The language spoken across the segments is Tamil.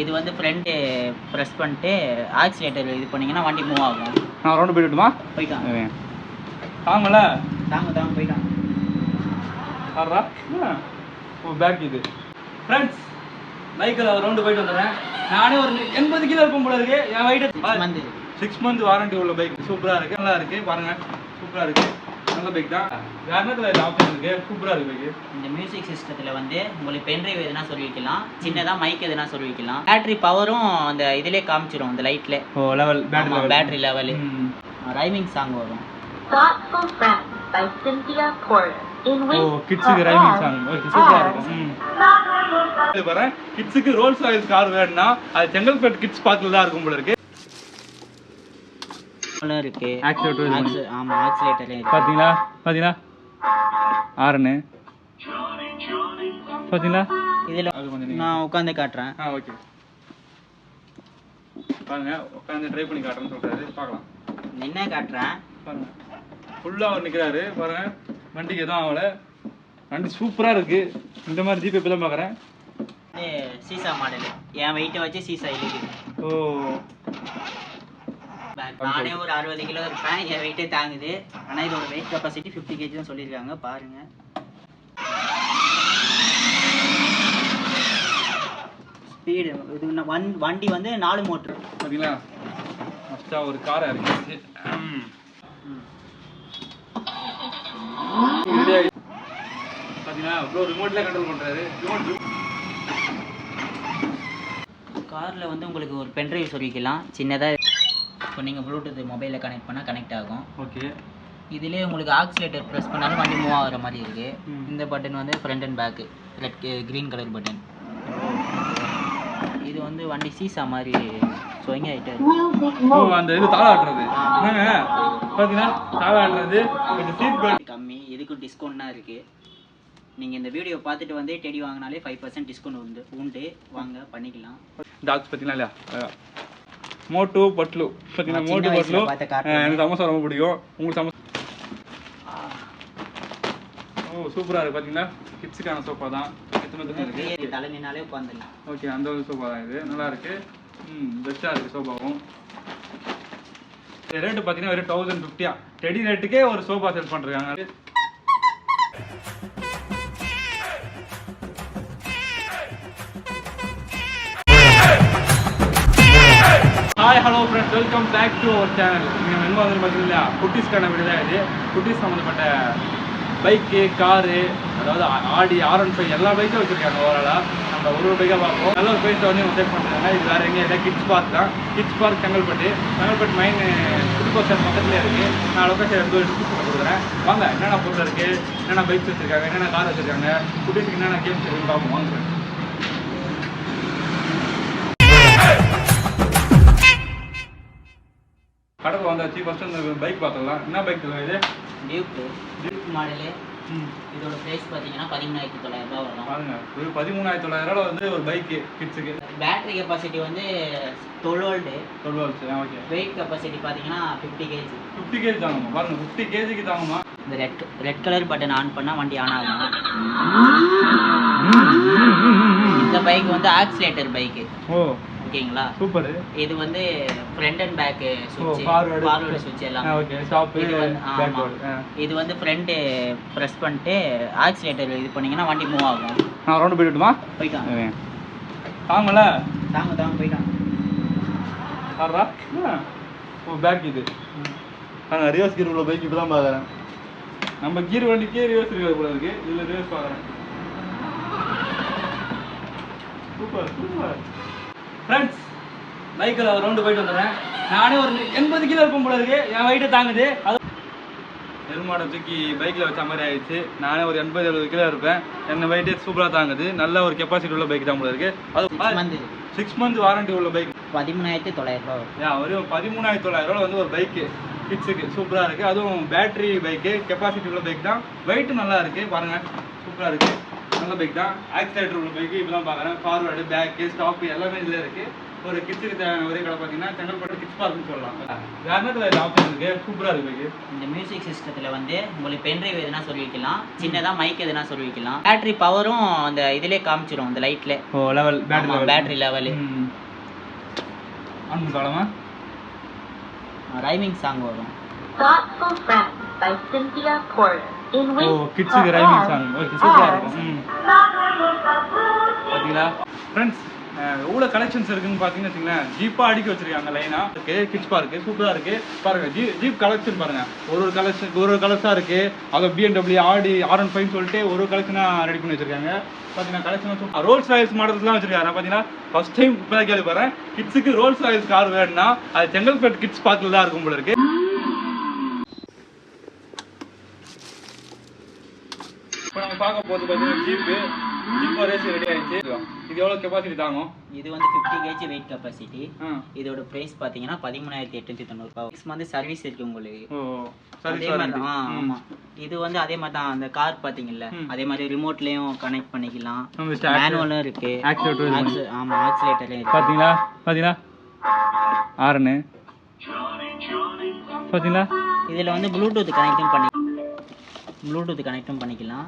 இது வந்து ஃப்ரண்ட்டு ப்ரெஸ் பண்ணிட்டு ஆக்சிலேட்டர் இது பண்ணீங்கன்னா வண்டி மூவ் ஆகும். நான் ரவுண்டு போயிட்டுமா போயிட்டான். தாங்கல தாங்க தாங்க போயிட்டான். ஆடுறா ஓ பேக் இது. ஃப்ரெண்ட்ஸ் பைக்கில் ரவுண்டு போயிட்டு வந்துடுறேன் நானே ஒரு எண்பது கிலோ இருக்கும் போல இருக்கு. என் வெயிட் வந்து சிக்ஸ் மந்த் வாரண்டி உள்ள பைக் சூப்பராக இருக்கு. நல்லா இருக்கு. பாருங்க. சூப்பராக இருக்கு. நல்ல பைக் தான் வேற என்ன ஆப்ஷன் இருக்கு சூப்பராக இருக்கு பைக் இந்த மியூசிக் சிஸ்டத்தில் வந்து உங்களுக்கு பென்ட்ரைவ் எதுனா சொல்லி வைக்கலாம். சின்னதாக மைக் எதுனா சொல்லி வைக்கலாம். பேட்டரி பவரும் அந்த இதிலே காமிச்சிரும் அந்த லைட்ல ஓ level battery level rhyming song வரும். Thoughtful Friends by Cynthia Porter, கிட்ஸுக்கு ரைமிங் சாங் ஓகே இருக்கும். கிட்ஸுக்கு ரோல்ஸ் ராயல்ஸ் கார் வேணும்னா அது செங்கல்பேட் கிட்ஸ் பார்க்கில் தான் இருக்கும் போல இருக்கு. இருக்கு. Acce- ஆமா ஆக்சிலேட்டர்லையும் இருக்கு. பார்த்தீங்களா பார்த்தீங்களா ஆறுன்னு. பார்த்தீங்களா இதில் நான் உட்காந்து காட்டுறேன். ஆ ஓகே. பாருங்க உட்காந்து ட்ரை பண்ணி காட்டுறேன்னு சொல்றாரு. பார்க்கலாம். நின்னே காட்டுறேன். பாருங்க. ஃபுல்லாக அவர் நிற்கிறாரு பாருங்க வண்டிக்கு எதுவும் ஆகலை. வண்டி சூப்பராக இருக்கு. இந்த மாதிரி ஜிபே இப்போ தான் பார்க்குறேன் இது சீசா மாடல் என் வெயிட்டை வச்சு சீசா இழுக்குது ஓ. நானே ஒரு அறுபது கிலோ இருப்பேன். என் வெயிட்டே தாங்குது. ஆனால் இதோட வெயிட் கெப்பாசிட்டி ஃபிஃப்டி கேஜி தான் சொல்லியிருக்காங்க. பாருங்க. ஸ்பீடு இது வண் வண்டி வந்து நாலு மோட்ரு பார்த்தீங்களா ஃபஸ்ட்டாக ஒரு காரை இறக்கிடுச்சு பார்த்தீங்களா ப்ரோ ரிமோட்ல கண்ட்ரோல் பண்ணுறாரு ரிமோட் காரில் வந்து உங்களுக்கு ஒரு பென்ட்ரைவ் சொல்லிக்கலாம். சின்னதாக இப்போ நீங்கள் ப்ளூடூத் மொபைலில் கனெக்ட் பண்ணால் கனெக்ட் ஆகும். ஓகே இதுலேயே உங்களுக்கு ஆக்சிலேட்டர் ப்ரெஸ் பண்ணாலும் வண்டி மூவ் ஆகுற மாதிரி இருக்குது. இந்த பட்டன் வந்து front and back red green colour button இது வந்து வண்டி சீசா மாதிரி ஸ்வங்க ஆகிட்டு ஓ அந்த இது என்னங்க? பார்த்தீங்கன்னா பெல்ட் கம்மி. இதுக்கும் டிஸ்கவுண்ட் தான் இருக்குது நீங்கள் இந்த வீடியோ பார்த்துட்டு வந்து டெடி வாங்கினாலே ஃபைவ் பர்சன்ட் டிஸ்கவுண்ட் உண்டு. உண்டு. வாங்க பண்ணிக்கலாம். டாக்ஸ் பார்த்தீங்களா இல்லையா. மோட்டு பட்லு. பார்த்தீங்கன்னா மோட்டு பட்லு. எனக்கு சமோசா ரொம்ப பிடிக்கும். உங்களுக்கு சமோசா ஓ சூப்பராக இருக்குது பார்த்தீங்களா? கிட்ஸுக்கான சோஃபா தான். எத்தனை எத்தனை இருக்கு? ஃப்ரீயாக தலை நின்னாலே உட்காந்துடலாம் ஓகே அந்த ஒரு சோஃபா தான் இது. நல்லா இருக்கு. ம் பெஸ்ட்டாக இருக்குது சோஃபாவும் ரேட்டு பார்த்தீங்கன்னா வெறும் தௌசண்ட் ஃபிஃப்டியா டெடி ரேட்டுக்கே ஒரு சோஃபா செல் பண்ணுறாங்க hi hello friends welcome back to our channel நீங்கள் எங்கே வந்து பார்த்தீங்களா குட்டீஸ்க்கான வீடு தான் இது. குட்டீஸ் சம்மந்தப்பட்ட பைக்கு காரு அதாவது ஆ- ஆடி ஆர் ஒன் ஃபைவ் எல்லா பைக்கும் வச்சுருக்காங்க ஓவராலாக நம்ம ஒரு ஒரு பைக்காக பார்ப்போம். நல்ல ஒரு பைக்கை வந்து செக் பண்ணுறாங்க இது வேறு எங்கே இல்லை. கிட்ஸ் பார்க் தான். Kids park Chengalpattu. Chengalpattu main புதுக்கோசர் பக்கத்துலேயே இருக்குது நான் லொக்கேஷன் எடுத்து எடுத்து கொடுக்குறேன். வாங்க என்னென்ன பொருள் இருக்குது என்னென்ன பைக்ஸ் வச்சுருக்காங்க? என்னென்ன கார் வச்சுருக்காங்க? குட்டீஸுக்கு என்னென்ன கேம்ஸ் இருக்குன்னு பார்ப்போம். வாங்க. கடைக்கு வந்தாச்சு ஃபஸ்ட்டு இந்த பைக் பார்த்துக்கலாம். என்ன பைக் இது? டியூக் டியூக் மாடலு இதோட ப்ரைஸ் பார்த்தீங்கன்னா பதிமூணாயிரத்தி தொள்ளாயிரம் ரூபாய் வரும். பாருங்க ஒரு பதிமூணாயிரத்தி தொள்ளாயிரம் வந்து ஒரு பைக்கு கிட்ஸுக்கு பேட்டரி கெப்பாசிட்டி வந்து twelve volt twelve hours okay weight capacity பார்த்தீங்கன்னா ஃபிஃப்டி கேஜி ஃபிஃப்டி கேஜி தாங்குமா பாருங்க ஃபிஃப்டி கேஜிக்கு தாங்குமா இந்த red red colour button on பண்ணால் வண்டி ஆன் ஆகும்? இந்த பைக் வந்து ஆக்சிலேட்டர் பைக்கு ஓ. ஓகேங்களா சூப்பர். இது வந்து ஃப்ரண்ட் அண்ட் பேக் சுவிட்ச். ஃபார்வர்டு சுவிட்ச் எல்லாம். ஓகே ஸ்டாப் இது வந்து இது வந்து ஃப்ரண்ட்டு ப்ரெஸ் பண்ணிட்டு ஆக்சிலேட்டர் இது பண்ணீங்கன்னா வண்டி மூவ் ஆகும். நான் ரவுண்டு போயிட்டுமா போயிட்டான். தாங்கல தாங்க தாங்க போயிட்டான். ஆடுறா? ஓ பேக் இது. நான் ரிவர்ஸ் கீர் உள்ள பைக் இப்போ தான் பார்க்குறேன் நம்ம கீர் வண்டிக்கே ரிவர்ஸ் இருக்கிறது போல இருக்கு. இதில் ரிவர்ஸ் பார்க்குறேன் சூப்பர் சூப்பர். ஃப்ரெண்ட்ஸ் பைக்கில் ஒரு ரவுண்டு போயிட்டு வந்துடுறேன். நானே ஒரு எண்பது கிலோ இருக்கும் போல இருக்கு. என் வெயிட்டை தாங்குது. அது எருமாடை தூக்கி பைக்கில் வச்ச மாதிரி ஆயிடுச்சு. நானே ஒரு எண்பது எழுபது கிலோ இருப்பேன். என்ன வெயிட்டே சூப்பராக தாங்குது. நல்ல ஒரு கெப்பாசிட்டி உள்ள பைக் தான் போல இருக்கு. அது சிக்ஸ் மந்த் வாரண்டி உள்ள பைக் பதிமூணாயிரத்தி தொள்ளாயிரம் ஏன் ஒரு பதிமூணாயிரத்தி தொள்ளாயிரம் ரூபா வந்து ஒரு பைக்கு கிட்ஸுக்கு சூப்பராக இருக்குது அதுவும் பேட்டரி பைக்கு கெப்பாசிட்டி உள்ள பைக் தான். வெயிட்டும் நல்லா இருக்குது பாருங்கள் சூப்பராக இருக்குது நல்ல பைக் தான். ஆக்சிலேட்டர் உள்ள பைக்கு இப்போ தான் பார்க்குறேன். ஃபார்வேர்டு பேக்கு ஸ்டாப்பு எல்லாமே இதில் இருக்குது ஒரு கிட்ஸுக்கு தேவையான ஒரே கடை பார்த்தீங்கன்னா செங்கல்பட்டு கிட்ஸ் பார்க்னு சொல்லலாம். வேற ஆப்ஷன் இருக்கு. சூப்பராக இருக்கு பைக்கு இந்த மியூசிக் சிஸ்டத்தில் வந்து உங்களுக்கு பென்ட்ரைவ் எதுனா சொல்லி வைக்கலாம் சின்னதாக மைக் எதுனா சொல்லி வைக்கலாம் பேட்டரி பவரும் அந்த இதிலே காமிச்சிடும் அந்த லைட்டில் ஓ level battery battery level on காலமா ரைமிங் சாங் வரும். Thoughtful Friends by Cynthia Porter. ஓ கிட்ஸுக்கு ரைமிங் சாங் ஓகே சூப்பராக இருக்கும் பார்த்தீங்களா ஃப்ரெண்ட்ஸ் எவ்வளோ கலெக்ஷன்ஸ் இருக்குன்னு பார்த்தீங்கன்னு வச்சுங்களேன் ஜீப்பாக அடுக்கி வச்சிருக்காங்க லைனாக இருக்கு கிட்ஸ் பார்க்கு சூப்பராக இருக்கு. பாருங்க ஜீ ஜீப் கலெக்ஷன் பாருங்க. ஒரு ஒரு கலெக்ஷன் ஒரு ஒரு கலர்ஸாக இருக்கு. அதை பிஎன்டபிள்யூ ஆடி ஆர் ஒன் ஃபைவ் சொல்லிட்டு ஒரு ஒரு கலெக்ஷனாக ரெடி பண்ணி வச்சிருக்காங்க. பார்த்தீங்கன்னா கலெக்ஷன் ரோல்ஸ் ராயல்ஸ் மாடல்ஸ்லாம் வச்சிருக்காங்க பார்த்தீங்கன்னா ஃபர்ஸ்ட் டைம் இப்போ தான் கிட்ஸுக்கு ரோல்ஸ் ராயல்ஸ் கார் வேணும்னா அது செங்கல்பேட் கிட்ஸ் பார்க்கில் தான் இருக்கும் போல இருக்கு. இப்போ நம்ம பார்க்க போகிறது பார்த்தீங்கன்னா ஜீப்பு ஜீப்போ ரேஸ் ரெடி ஆயிடுச்சு. இது எவ்வளோ கெப்பாசிட்டி தாங்கும் இது வந்து ஃபிஃப்டி கேஜி வெயிட் கெப்பாசிட்டி இதோட ப்ரைஸ் பார்த்தீங்கன்னா பதிமூணாயிரத்தி எட்நூத்தி தொண்ணூறுபா சிக்ஸ் மந்த் சர்வீஸ் இருக்கு உங்களுக்கு. அதே மாதிரி ஆ, ஆமா. இது வந்து அதே மாதிரி தான் அந்த கார் பாத்தீங்கல்ல ம். அதே மாதிரி ரிமோட்லயும் கனெக்ட் பண்ணிக்கலாம். மேனுவலும் இருக்கு. Accelerator இது Acce- ஆமா ஆக்சிலேட்டர்லயும் இருக்கு. பார்த்தீங்களா பார்த்தீங்களா ஆறுன்னு பார்த்தீங்களா இதுல வந்து ப்ளூடூத் கனெக்டும் பண்ணி ப்ளூடூத் கனெக்டும் பண்ணிக்கலாம்.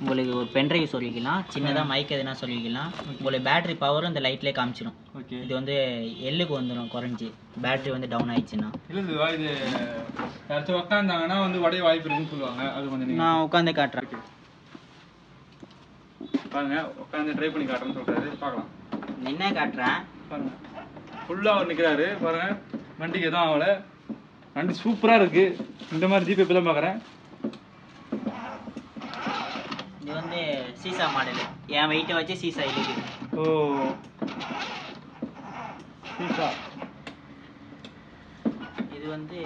உங்களுக்கு ஒரு பென்ட்ரைவ் சொல்லிக்கலாம். சின்னதா மைக் எதுனா சொல்லிக்கலாம். உங்களுக்கு பேட்டரி பவரும் இந்த லைட்லயே காமிச்சிடும் இது வந்து எல்லுக்கு வந்துடும் குறைஞ்சி. பேட்டரி வந்து டவுன் ஆயிடுச்சுன்னா. இல்லை இது இது யாராச்சும் உட்காந்தாங்கன்னா வந்து உடைய வாய்ப்பு இருக்குன்னு சொல்லுவாங்க. அது நீங்கள் நான் உட்காந்து காட்டுறேன். பாருங்க உட்காந்து ட்ரை பண்ணி காட்டுறேன்னு சொல்றாரு. பார்க்கலாம். நின்னே காட்டுறேன். பாருங்க. ஃபுல்லாக அவர் நிற்கிறாரு பாருங்க வண்டிக்கு எதுவும் ஆகலை. வண்டி சூப்பராக இருக்கு. இந்த மாதிரி ஜிபே இப்போ தான் பார்க்குறேன் இது வந்து சீசா மாடல் என் வெயிட்டை வச்சு சீசா இழுக்குது ஓ. சீசா. இது வந்து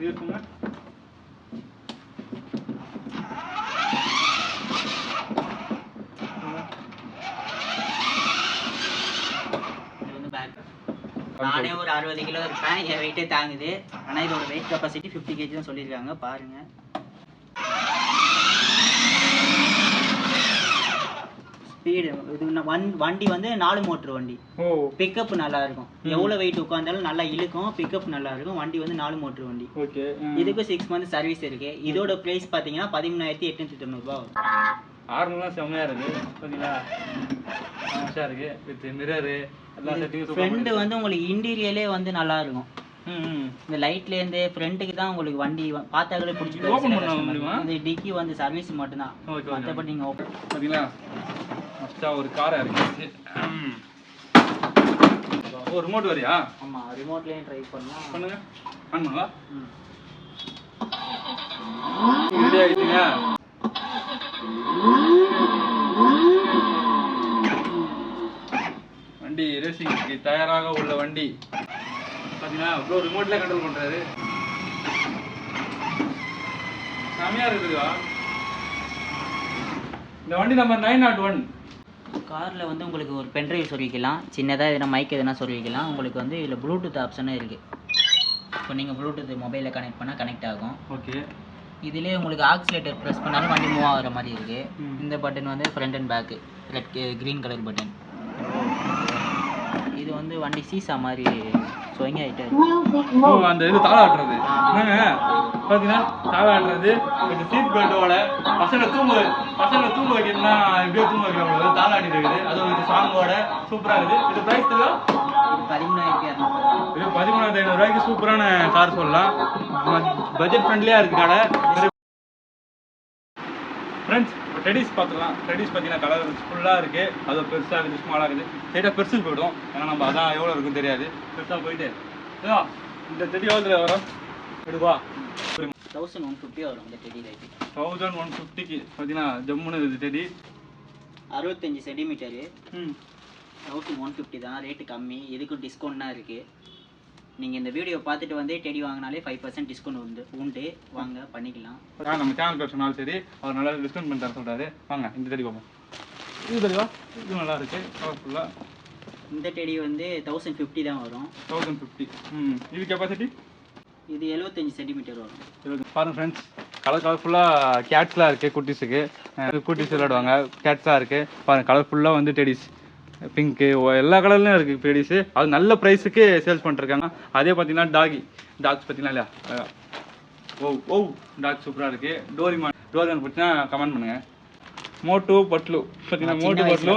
இருக்குங்க. நானே ஒரு அறுபது கிலோ இருப்பேன். என் வெயிட்டே தாங்குது. ஆனால் இதோட வெயிட் கெப்பாசிட்டி ஃபிஃப்டி கேஜி தான் சொல்லியிருக்காங்க. பாருங்க ஸ்பீடு இது வண்டி வந்து நாலு மோட்ரு வண்டி. பிக்கப் நல்லா இருக்கும் எவ்வளோ வெயிட் உட்காந்தாலும் நல்லா இழுக்கும் பிக்கப் நல்லா இருக்கும் வண்டி வந்து நாலு மோட்ரு வண்டி. ஓகே இதுக்கும் சிக்ஸ் மந்த் சர்வீஸ் இருக்கு. இதோட ப்ரைஸ் பார்த்தீங்கன்னா பதிமூணாயிரத்தி எட்நூத்தி தொண்ணூறுபா வரும். ஆறுலாம் செம்மையாக இருக்கு. பார்த்தீங்களா செம்மையாக இருக்கு. வித் மிரரு ஃப்ரண்ட் வந்து உங்களுக்கு இன்டீரியலே வந்து நல்லா இருக்கும் இந்த லைட்ல இருந்து ஃப்ரண்ட்டுக்கு தான் உங்களுக்கு வண்டி வ- பார்த்தாலே பிடிச்சி இது open பண்ண முடியுமா? இந்த டிக்கி வந்து சர்வீஸ் மட்டும்தான். ஓகே ஓகே மற்றபடி நீங்கள் ஓப்பன் பார்த்தீங்களா ஃபஸ்ட்டாக ஒரு காரை இறக்கிடுச்சு ஓ ரிமோட் வரியா? ஆமாம் ரிமோட்லேயும் ட்ரை பண்ணலாம். பண்ணுங்க. ஆன் பண்ணுவா ம். ரெடி ஆகிடுச்சுங்க வண்டி ரேசிங்க்கு தயாராக உள்ள வண்டி. பார்த்தீங்கன்னா இவ்வளோ ரிமோட்லேயே கண்ட்ரோல் பண்ணுறாரு செமையாக இருக்குதுவா இந்த வண்டி நம்பர் நைன் நாட் ஒன் காரில் வந்து உங்களுக்கு ஒரு பென்ட்ரைவ் சொல்லிக்கலாம். சின்னதாக எதனா மைக் எதனா சொல்லிக்கலாம். உங்களுக்கு வந்து இதில் ப்ளூடூத் ஆப்ஷனும் இருக்குது இப்போ நீங்கள் ப்ளூடூத் மொபைலில் கனெக்ட் பண்ணால் கனெக்ட் ஆகும். ஓகே இதுலேயே உங்களுக்கு ஆக்சிலேட்டர் ப்ரெஸ் பண்ணாலும் வண்டி மூவ் ஆகிற மாதிரி இருக்குது. இந்த பட்டன் வந்து front and back red green colour button வந்து வண்டி சீசா மாதிரி சொயங்க ஆகிட்டே ஓ அந்த இது என்னங்க? பார்த்தீங்கன்னா தாளாட்டுறது இந்த சீட் பெல்ட்டோட பசங்களை தூங்க பசங்களை தூங்க வைக்கணும்னா இப்படியே தூங்க வைக்கிறவங்க தாளாட்டி இருக்குது. அது ஒரு சாங்கோட சூப்பராக இருக்குது. இது ப்ரைஸ் பதிமூணாயிரத்தி இது பதிமூணாயிரத்தி ஐநூறுரூவாய்க்கு சூப்பரான கார் சொல்லலாம். பட்ஜெட் ஃப்ரெண்ட்லியாக இருக்குது கடை. ஃப்ரெண்ட்ஸ் டெடிஸ் பார்த்துக்கலாம். டெடிஸ் பார்த்தீங்கன்னா கலர் ஃபுல்லாக இருக்குது அது பெருசாக இருக்குது ஸ்மாலாக இருக்குது. ஸ்ட்ரெயிட்டாக பெருசுக்கு போயிடும். ஏன்னா நம்ம அதான் எவ்வளோ இருக்குன்னு தெரியாது. பெருசாக போயிட்டு இதோ, இந்த செடி எவ்வளோ வரும்? எடுவா தௌசண்ட் ஒன் ஃபிஃப்டி வரும் இந்த லைட்டு தௌசண்ட் ஒன் ஃபிஃப்டிக்கு பார்த்தீங்கன்னா ஜம்முன்னு இது செடி. அறுபத்தஞ்சு சென்டிமீட்டரு ம். தௌசண்ட் ஒன் ஃபிஃப்டி தான். ரேட்டு கம்மி. இதுக்கும் டிஸ்கவுண்ட்லாம் இருக்குது நீங்கள் இந்த வீடியோ பார்த்துட்டு வந்து டெடி வாங்கினாலே ஃபைவ் பர்சன்ட் டிஸ்கவுண்ட் உண்டு. உண்டு. வாங்க பண்ணிக்கலாம். நம்ம சேனல் பேர் சொன்னாலும் சரி அவர் நல்லா டிஸ்கவுண்ட் பண்ணி தர சொல்கிறாரு வாங்க இந்த செடி பார்ப்போம். இது தெரியுமா இது நல்லா இருக்குது கலர்ஃபுல்லாக இந்த டெடி வந்து தௌசண்ட் ஃபிஃப்டி தான் வரும். தௌசண்ட் ஃபிஃப்டி ம். இது கெப்பாசிட்டி இது எழுபத்தஞ்சு சென்டிமீட்டர் வரும். பாருங்க ஃப்ரெண்ட்ஸ் கலர் கலர்ஃபுல்லாக கேட்ஸ்லாம் இருக்குது குட்டீஸுக்கு. குட்டீஸ் விளையாடுவாங்க கேட்ஸாக இருக்குது பாருங்க கலர்ஃபுல்லாக வந்து டெடிஸ். பிங்க்கு எல்லா கலர்லையும் இருக்குது டெடிஸு அது நல்ல ப்ரைஸுக்கு சேல்ஸ் பண்ணிருக்காங்க அதே பார்த்தீங்கன்னா டாகி டாக்ஸ் பார்த்தீங்கன்னா இல்லையா. ஓ ஓ டாக் சூப்பராக இருக்குது டோரிமான் டோரிமான் பிடிச்சினா கமெண்ட் பண்ணுங்கள் மோட்டு பட்லு பார்த்தீங்கன்னா மோட்டு பட்லு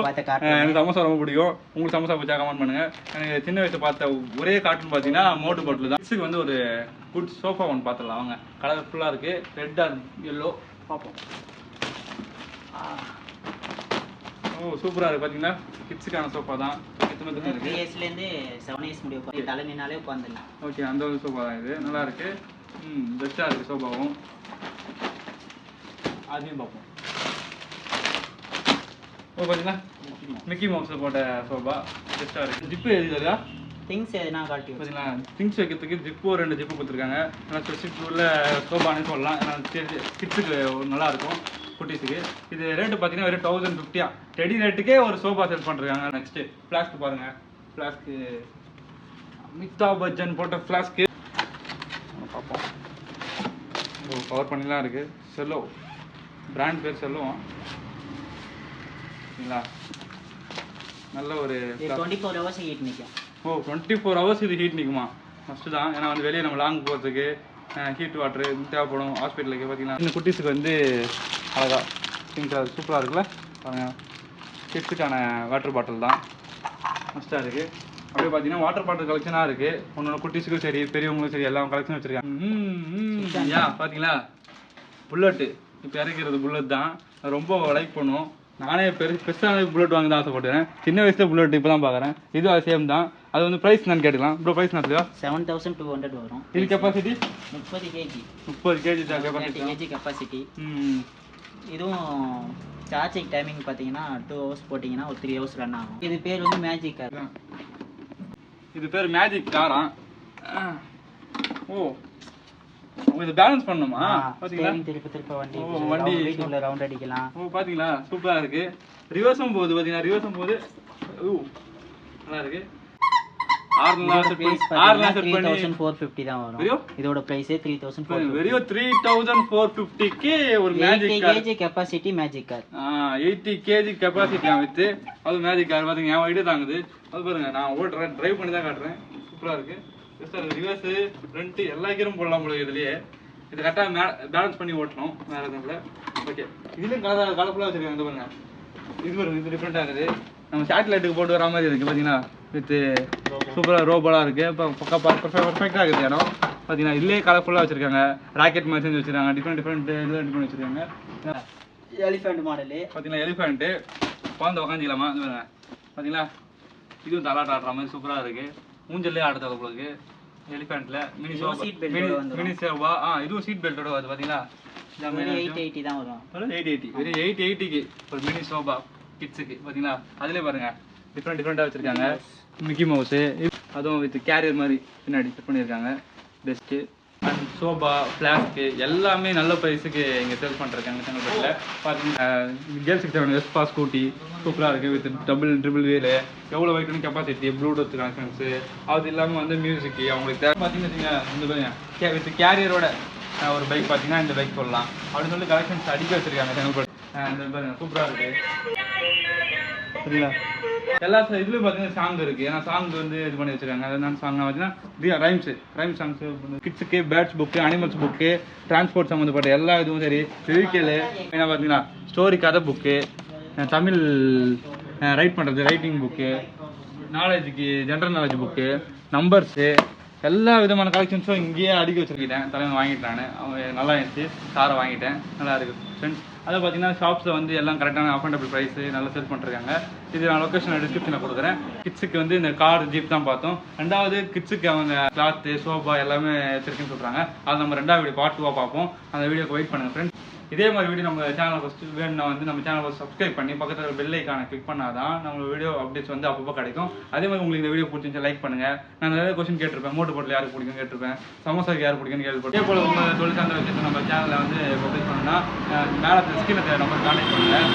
எனக்கு சமோசா ரொம்ப பிடிக்கும். உங்களுக்கு சமோசா பிடிச்சா கமெண்ட் பண்ணுங்க. எனக்கு சின்ன வயசுல பார்த்த ஒரே கார்ட்டூன் பார்த்தீங்கன்னா மோட்டு பட்லு தான். கிட்ஸுக்கு வந்து ஒரு குட் சோஃபா ஒன்று பார்த்துடலாம் அவங்க கலர்ஃபுல்லாக இருக்கு. ரெட் அண்ட் எல்லோ பார்ப்போம். ஓ சூப்பராக இருக்கு. பார்த்தீங்கன்னா கிட்ஸுக்கான சோஃபா தான். எத்தனை த்ரீ இருக்கு? இயர்ஸ்லேருந்து செவன் இயர்ஸ் முடியும் உட்காந்து தலை நின்னாலே உட்காந்துடலாம் ஓகே அந்த ஒரு சோஃபா தான் இது. நல்லா இருக்கு. ம் பெஸ்ட்டாக இருக்கு சோஃபாவும் அதையும் பார்ப்போம். ஓ பார்த்தீங்களா மிக்கி மவுஸில் போட்ட சோஃபா பெஸ்ட்டாக இருக்கு. ஜிப்பு எழுதியா திங்ஸ் எதுனா காட்டி பார்த்தீங்களா திங்ஸ் வைக்கிறதுக்கு ஜிப்பு ரெண்டு ஜிப்பு கொடுத்துருக்காங்க. ஏன்னா ஸ்பெசிஃபிக் உள்ள சோபானே சொல்லலாம். ஏன்னா கிட்ஸுக்கு நல்லா இருக்கும். குட்டீஸுக்கு. இது ரேட்டு பார்த்தீங்கன்னா வெறும் தௌசண்ட் ஃபிஃப்டியா டெடி ரேட்டுக்கே ஒரு சோஃபா செல் பண்ணுறாங்க நெக்ஸ்ட்டு ஃப்ளாஸ்க்கு பாருங்கள் ஃப்ளாஸ்க்கு அமிதாப் பச்சன் போட்ட ஃப்ளாஸ்க்கு பார்ப்போம். ஓ பவர் பண்ணிலாம் இருக்குது செல்லோ பிராண்ட் பேர் செல்லுவோம் சரிங்களா? நல்ல ஒரு டுவெண்ட்டி ஃபோர் ஹவர்ஸ் ஹீட் நிற்கும் ஓ டுவெண்ட்டி ஃபோர் ஹவர்ஸ் இது ஹீட் நிற்குமா ஃபஸ்ட்டு தான். ஏன்னா வந்து வெளியே நம்ம லாங் போகிறதுக்கு ஹீட் வாட்டரு தேவைப்படும். ஹாஸ்பிட்டலுக்கு பார்த்தீங்கன்னா குட்டீஸுக்கு வந்து அழகா திங்க் அது சூப்பராக இருக்குல்ல? பாருங்க. கிட்ஸுக்கான வாட்டர் பாட்டில் தான். மஸ்ட்டாக இருக்குது அப்படியே பார்த்தீங்கன்னா வாட்டர் பாட்டில் கலெக்ஷனாக இருக்குது ஒன்னொன்று குட்டீஸுக்கும் சரி பெரியவங்களுக்கும் சரி எல்லாம் கலெக்ஷன் வச்சுருக்காங்க. யா பார்த்தீங்களா புல்லட்டு இப்போ இறக்கிறது புல்லட் தான். ரொம்ப லைக் பண்ணுவோம் நானே பெரு பெருசான புல்லட் வாங்க தான் ஆசைப்பட்டுறேன் சின்ன வயசுல புல்லட் இப்போ தான் பார்க்குறேன் இதுவும் அது சேம் தான். அது வந்து ப்ரைஸ் நான் கேட்டுக்கலாம். ப்ரோ ப்ரைஸ் நான் செவன் தௌசண்ட் டூ ஹண்ட்ரட் வரும். இது கெப்பாசிட்டி முப்பது கேஜி முப்பது கேஜி கெப்பாசிட்டி கேஜி கெப்பாசிட்டி ம் இதுவும் சார்ஜிங் டைமிங் பார்த்தீங்கன்னா டூ ஹவர்ஸ் போட்டிங்கன்னா ஒரு த்ரீ ஹவர்ஸ் ரன் ஆகும். இது பேர் வந்து மேஜிக் கார் இது பேர் மேஜிக் காரா ஓ. இது பேலன்ஸ் பண்ணுமா பார்த்தீங்களா ஸ்டேரிங் திருப்ப திருப்ப வண்டி ஓ, வண்டி. வீட்டுக்குள்ள ரவுண்ட் அடிக்கலாம். ஓ பாத்தீங்களா? சூப்பரா இருக்கு. ரிவர்ஸும் போகுது பாத்தீங்கன்னா ரிவர்ஸும் போகுது. ஓ நல்லா இருக்கு. இதோட ப்ரைஸே த்ரீ தௌசண்ட் வெறும் த்ரீ தௌசண்ட் ஃபோர் ஃபிஃப்டிக்கு ஒரு magic KG capacity magic car eighty KG capacity with அது மேஜிக் கார் பாத்தீங்க என் வயிட்டு தாங்குது. அது பாருங்க நான் ஓட்டுறேன் டிரைவ் பண்ணி தான் காட்டுறேன். சூப்பரா இருக்கு. சார் ரிவர்ஸ் ஃப்ரண்ட் எல்லா கீரும் போடலாம் போல இதுலயே. இது கரெக்டாக பேலன்ஸ் பண்ணி ஓட்டணும். வேற எதுவும் இல்லை. ஓகே இதுலயும் கலர் கலர்ஃபுல்லாக வச்சிருக்காங்க இந்த பாருங்க. இது பாருங்க இது டிஃப்ரெண்டாக இருக்குது. நம்ம சேட்டலைட்டுக்கு போட்டு வர மாதிரி இருக்கு பார்த்தீங்கன்னா வித் சூப்பராக ரோபோலாக இருக்கு. இப்போ பக்கா பர்ஃபெக்டாக இருக்குது இடம். பார்த்தீங்கன்னா இதுலேயே கலர்ஃபுல்லாக வச்சிருக்காங்க. ராக்கெட் மாதிரி செஞ்சு வச்சிருக்காங்க. டிஃப்ரெண்ட் டிஃப்ரெண்ட் இதில் ரெடி பண்ணி வச்சிருக்காங்க. எலிஃபென்ட் மாடலு பார்த்தீங்கன்னா எலிஃபெண்ட்டு குழந்தை பாருங்க. பார்த்தீங்களா இதுவும் தலாட்ட ஆடுற மாதிரி சூப்பராக இருக்கு. ஊஞ்சல்லே ஆடுறது உங்களுக்கு. எலிஃபெண்ட்ல மினி சோபா மினி சோபா ஆ இதுவும் சீட் பெல்ட்டோட வருது பார்த்தீங்களா எயிட் எயிட்டி தான் வரும். எயிட் எயிட்டி வெறும் எயிட் எயிட்டிக்கு ஒரு மினி சோபா கிட்ஸுக்கு பார்த்தீங்களா? அதுலேயே பாருங்க. டிஃப்ரெண்ட் டிஃப்ரெண்ட்டாக வச்சிருக்காங்க. மிக்கி மவுஸு அதுவும் வித் கேரியர் மாதிரி பின்னாடி செட் பண்ணியிருக்காங்க. பெஸ்ட்டு அண்ட் சோபா ஃப்ளாஸ்க்கு எல்லாமே நல்ல ப்ரைஸுக்கு இங்கே சேல் பண்ணிருக்காங்க செங்கல்பட்டில் பார்த்தீங்கன்னா கேர்ள்ஸுக்கு தேவையான வெஸ்பா ஸ்கூட்டி சூப்பராக இருக்குது வித் டபுள் ட்ரிபிள் வீலு எவ்வளோ வெயிட்னு கெப்பாசிட்டி ப்ளூடூத் கனெக்ஷன்ஸு அது இல்லாமல் வந்து மியூசிக்கு அவங்களுக்கு தேவை. பார்த்தீங்கன்னு வச்சுக்கோங்க இந்த பாருங்க. வித் கேரியரோட ஒரு பைக் பார்த்தீங்கன்னா இந்த பைக் சொல்லலாம். அப்படின்னு சொல்லி கலெக்ஷன்ஸ் அடிக்க வச்சிருக்காங்க செங்கல்பட்டு இந்த பாருங்க சூப்பராக இருக்கு. சரிங்களா? எல்லா ச- பார்த்தீங்கன்னா சாங் இருக்கு. ஏன்னா சாங் வந்து இது பண்ணி வச்சிருக்காங்க. அது சாங் பார்த்தீங்கன்னா ரைம்ஸு ரைம் சாங்ஸ் கிட்ஸுக்கு birds book animals book transport சம்மந்தப்பட்ட எல்லா இதுவும் சரி வெஹிக்கிள் ஏன்னா பார்த்தீங்கன்னா ஸ்டோரி கதை புக்கு தமிழ் ரைட் பண்ணுறது ரைட்டிங் புக்கு நாலேஜுக்கு ஜென்ரல் நாலேஜ் புக்கு நம்பர்ஸு எல்லா விதமான கலெக்ஷன்ஸும் இங்கேயே அடுக்கி வச்சிருக்கேன் தலைவன் வாங்கிட்டேன். அவன் நல்லா இருந்துச்சு. காரை வாங்கிட்டேன். நல்லா இருக்கு ஃப்ரெண்ட்ஸ் அதை பார்த்தீங்கன்னா ஷாப்ஸில் வந்து எல்லாம் கரெக்டான அஃபோர்டபுள் ப்ரைஸு நல்லா சேல் பண்ணிருக்காங்க. இது நான் லொக்கேஷன் டிஸ்கிரிப்ஷனில் கொடுக்குறேன். கிட்ஸுக்கு வந்து இந்த கார் ஜீப் தான் பார்த்தோம். ரெண்டாவது கிட்ஸுக்கு அவங்க கிளாத்து சோஃபா எல்லாமே வச்சிருக்குன்னு சொல்கிறாங்க அது நம்ம ரெண்டாவது வீடியோ பார்ட் டூவாக பார்ப்போம். அந்த வீடியோக்கு வெயிட் பண்ணுங்கள் ஃப்ரெண்ட்ஸ் இதே மாதிரி வீடியோ நம்ம சேனலை ஃபஸ்ட்டு வேணும்னா வந்து நம்ம சேனலை சப்ஸ்கிரைப் பண்ணி பக்கத்தில் பெல் ஐக்கானை கிளிக் பண்ணாதான் நம்ம வீடியோ அப்டேட்ஸ் வந்து அப்பப்போ கிடைக்கும். அதே மாதிரி உங்களுக்கு இந்த வீடியோ பிடிச்சிருந்துச்சு லைக் பண்ணுங்கள் நான் நிறைய கொஸ்டின் கேட்டிருப்பேன். மோட்டு போட்டில் யாருக்கு பிடிக்கும் கேட்டிருப்பேன். சமோசாக்கு யார் பிடிக்கும்னு கேள்விப்பட்டேன் இதே போல் உங்கள் தொழில் சார்ந்த விஷயத்தை நம்ம சேனலில் வந்து பப்ளிஷ் பண்ணணும்னா மேலே ஸ்கிரீனை நம்பர் கான்டாக்ட் பண்ணுங்கள்